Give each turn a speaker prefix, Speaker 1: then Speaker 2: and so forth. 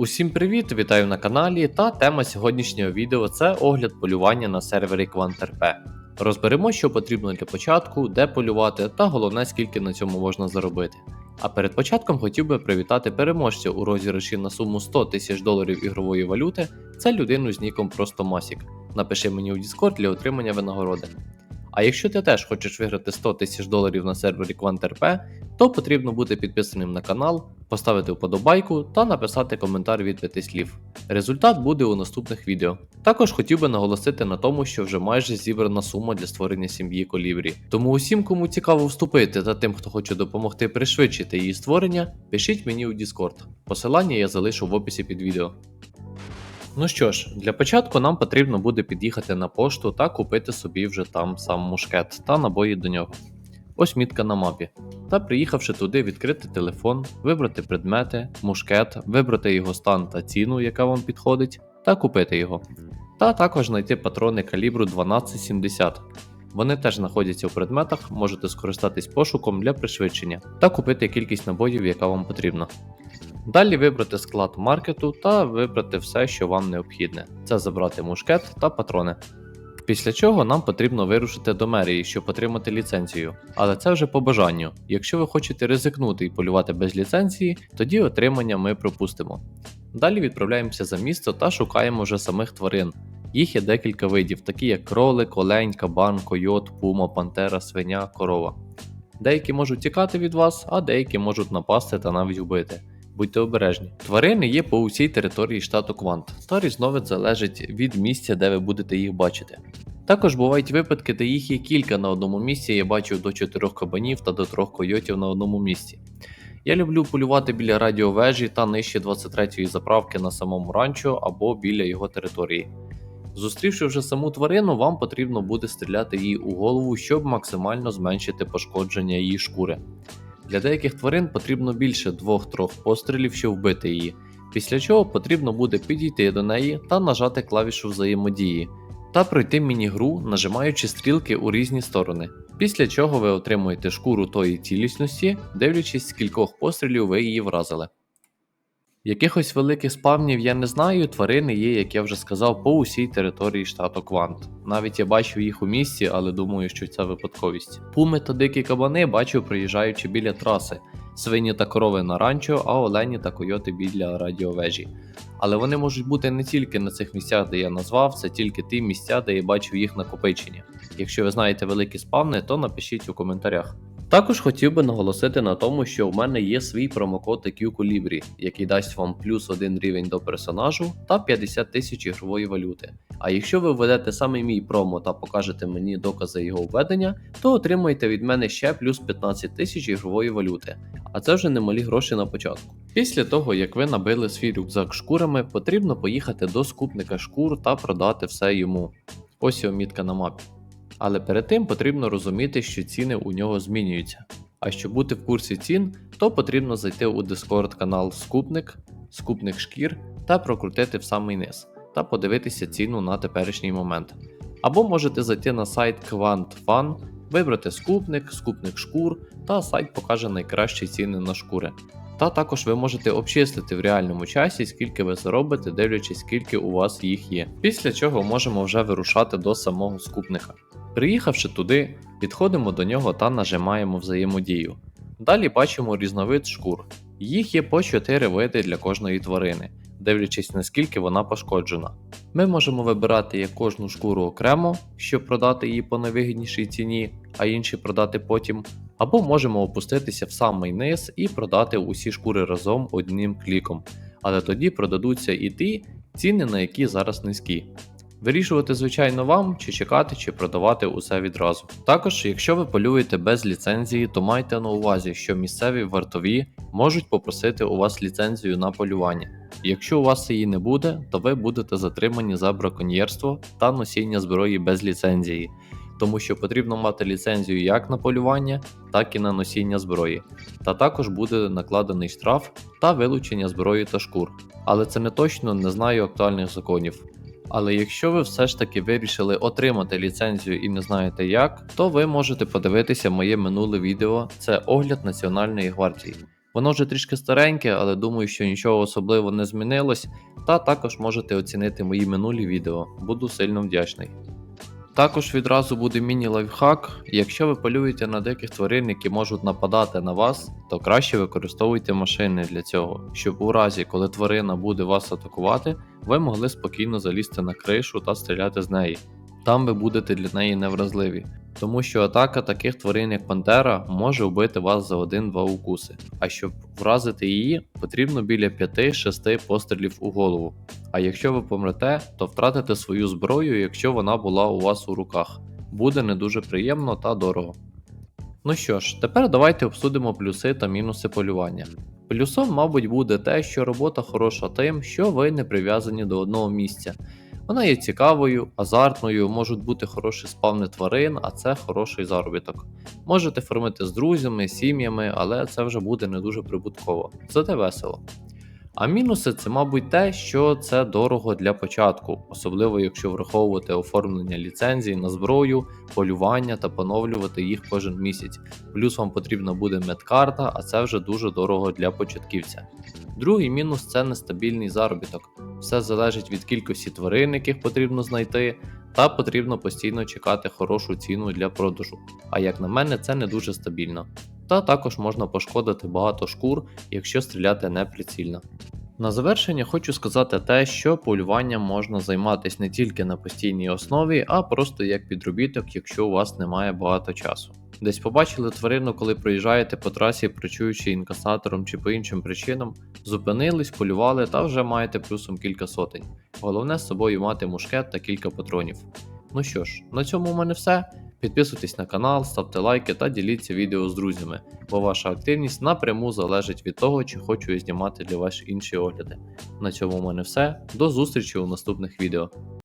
Speaker 1: Усім привіт! Вітаю на каналі. Та тема сьогоднішнього відео це огляд полювання на сервері QuantRP. Розберемо, що потрібно для початку, де полювати, та головне, скільки на цьому можна заробити. А перед початком хотів би привітати переможця у розіграші на суму 100 тисяч доларів ігрової валюти. Це людину з ніком Просто Масік. Напиши мені у Discord для отримання винагороди. А якщо ти теж хочеш виграти 100 тисяч доларів на сервері QuantRP, то потрібно бути підписаним на канал, поставити вподобайку та написати коментар від 5 слів. Результат буде у наступних відео. Також хотів би наголосити на тому, що вже майже зібрана сума для створення сім'ї Колібрі. Тому усім, кому цікаво вступити та тим, хто хоче допомогти пришвидшити її створення, пишіть мені у Discord. Посилання я залишу в описі під відео. Ну що ж, для початку нам потрібно буде під'їхати на пошту та купити собі вже там сам мушкет та набої до нього. Ось мітка на мапі. Та приїхавши туди, відкрити телефон, вибрати предмети, мушкет, вибрати його стан та ціну, яка вам підходить, та купити його. Та також знайти патрони калібру 1270. Вони теж знаходяться у предметах, можете скористатись пошуком для пришвидшення та купити кількість набоїв, яка вам потрібна. Далі вибрати склад маркету та вибрати все, що вам необхідне. Це забрати мушкет та патрони. Після чого нам потрібно вирушити до мерії, щоб отримати ліцензію. Але це вже по бажанню. Якщо ви хочете ризикнути і полювати без ліцензії, тоді отримання ми пропустимо. Далі відправляємося за місто та шукаємо вже самих тварин. Їх є декілька видів, такі як кролик, олень, кабан, койот, пума, пантера, свиня, корова. Деякі можуть тікати від вас, а деякі можуть напасти та навіть вбити. Будьте обережні. Тварини є по усій території штату Квант, та різновид залежить від місця, де ви будете їх бачити. Також бувають випадки, де їх є кілька на одному місці, я бачив до 4 кабанів та до 3 койотів на одному місці. Я люблю полювати біля радіовежі та нижче 23-ї заправки на самому ранчо або біля його території. Зустрівши вже саму тварину, вам потрібно буде стріляти їй у голову, щоб максимально зменшити пошкодження її шкури. Для деяких тварин потрібно більше 2-3 пострілів, щоб вбити її, після чого потрібно буде підійти до неї та нажати клавішу взаємодії, та пройти міні-гру, нажимаючи стрілки у різні сторони, після чого ви отримуєте шкуру тої цілісності, дивлячись, з кількох пострілів ви її вразили. Якихось великих спавнів я не знаю, тварини є, як я вже сказав, по усій території штату Квант. Навіть я бачив їх у місті, але думаю, що це випадковість. Пуми та дикі кабани бачив, приїжджаючи біля траси, свині та корови на ранчо, а олені та койоти біля радіовежі. Але вони можуть бути не тільки на цих місцях, де я назвав, це тільки ті місця, де я бачив їх накопичення. Якщо ви знаєте великі спавни, то напишіть у коментарях. Також хотів би наголосити на тому, що в мене є свій промокод Colibri, який дасть вам плюс один рівень до персонажу та 50 тисяч ігрової валюти. А якщо ви введете саме мій промо та покажете мені докази його введення, то отримаєте від мене ще плюс 15 тисяч ігрової валюти, а це вже немалі гроші на початку. Після того, як ви набили свій рюкзак шкурами, потрібно поїхати до скупника шкур та продати все йому. Ось його мітка на мапі. Але перед тим потрібно розуміти, що ціни у нього змінюються. А щоб бути в курсі цін, то потрібно зайти у Discord канал Скупник, Скупник шкір та прокрутити в самий низ та подивитися ціну на теперішній момент. Або можете зайти на сайт QuantFun, вибрати скупник, скупник шкур, та сайт покаже найкращі ціни на шкури. Та також ви можете обчислити в реальному часі, скільки ви заробите, дивлячись, скільки у вас їх є. Після чого можемо вже вирушати до самого скупника. Приїхавши туди, підходимо до нього та нажимаємо взаємодію. Далі бачимо різновид шкур. Їх є по 4 види для кожної тварини, дивлячись наскільки вона пошкоджена. Ми можемо вибирати як кожну шкуру окремо, щоб продати її по найвигіднішій ціні, а інші продати потім. Або можемо опуститися в самий низ і продати усі шкури разом одним кліком. Але тоді продадуться і ті ціни, на які зараз низькі. Вирішувати, звичайно, вам, чи чекати, чи продавати усе відразу. Також, якщо ви полюєте без ліцензії, то майте на увазі, що місцеві вартові можуть попросити у вас ліцензію на полювання. Якщо у вас її не буде, то ви будете затримані за браконьєрство та носіння зброї без ліцензії, тому що потрібно мати ліцензію як на полювання, так і на носіння зброї. Та також буде накладений штраф та вилучення зброї та шкур. Але це не точно не знаю актуальних законів. Але якщо ви все ж таки вирішили отримати ліцензію і не знаєте як, то ви можете подивитися моє минуле відео це огляд Національної гвардії. Воно вже трішки стареньке, але думаю, що нічого особливо не змінилось, та також можете оцінити мої минулі відео. Буду сильно вдячний. Також відразу буде міні-лайфхак. Якщо ви полюєте на диких тварин, які можуть нападати на вас, то краще використовуйте машини для цього, щоб у разі, коли тварина буде вас атакувати, ви могли спокійно залізти на кришу та стріляти з неї. Там ви будете для неї невразливі, тому що атака таких тварин, як пантера, може вбити вас за 1-2 укуси. А щоб вразити її, потрібно біля 5-6 пострілів у голову. А якщо ви помрете, то втратите свою зброю, якщо вона була у вас у руках. Буде не дуже приємно та дорого. Ну що ж, тепер давайте обсудимо плюси та мінуси полювання. Плюсом, мабуть, буде те, що робота хороша тим, що ви не прив'язані до одного місця. Вона є цікавою, азартною, можуть бути хороші спавни тварин, а це хороший заробіток. Можете фармити з друзями, сім'ями, але це вже буде не дуже прибутково. Зате весело. А мінуси це, мабуть, те, що це дорого для початку, особливо якщо враховувати оформлення ліцензій на зброю, полювання та поновлювати їх кожен місяць. Плюс вам потрібна буде медкарта, а це вже дуже дорого для початківця. Другий мінус це нестабільний заробіток. Все залежить від кількості тварин, яких потрібно знайти, та потрібно постійно чекати хорошу ціну для продажу. А як на мене, це не дуже стабільно. Та також можна пошкодити багато шкур, якщо стріляти неприцільно. На завершення хочу сказати те, що полюванням можна займатися не тільки на постійній основі, а просто як підробіток, якщо у вас немає багато часу. Десь побачили тварину, коли проїжджаєте по трасі, працюючи інкасатором чи по іншим причинам, зупинились, полювали та вже маєте плюсом кілька сотень. Головне з собою мати мушкет та кілька патронів. Ну що ж, на цьому у мене все. Підписуйтесь на канал, ставте лайки та діліться відео з друзями, бо ваша активність напряму залежить від того, чи хочу я знімати для вас інші огляди. На цьому в мене все. До зустрічі у наступних відео.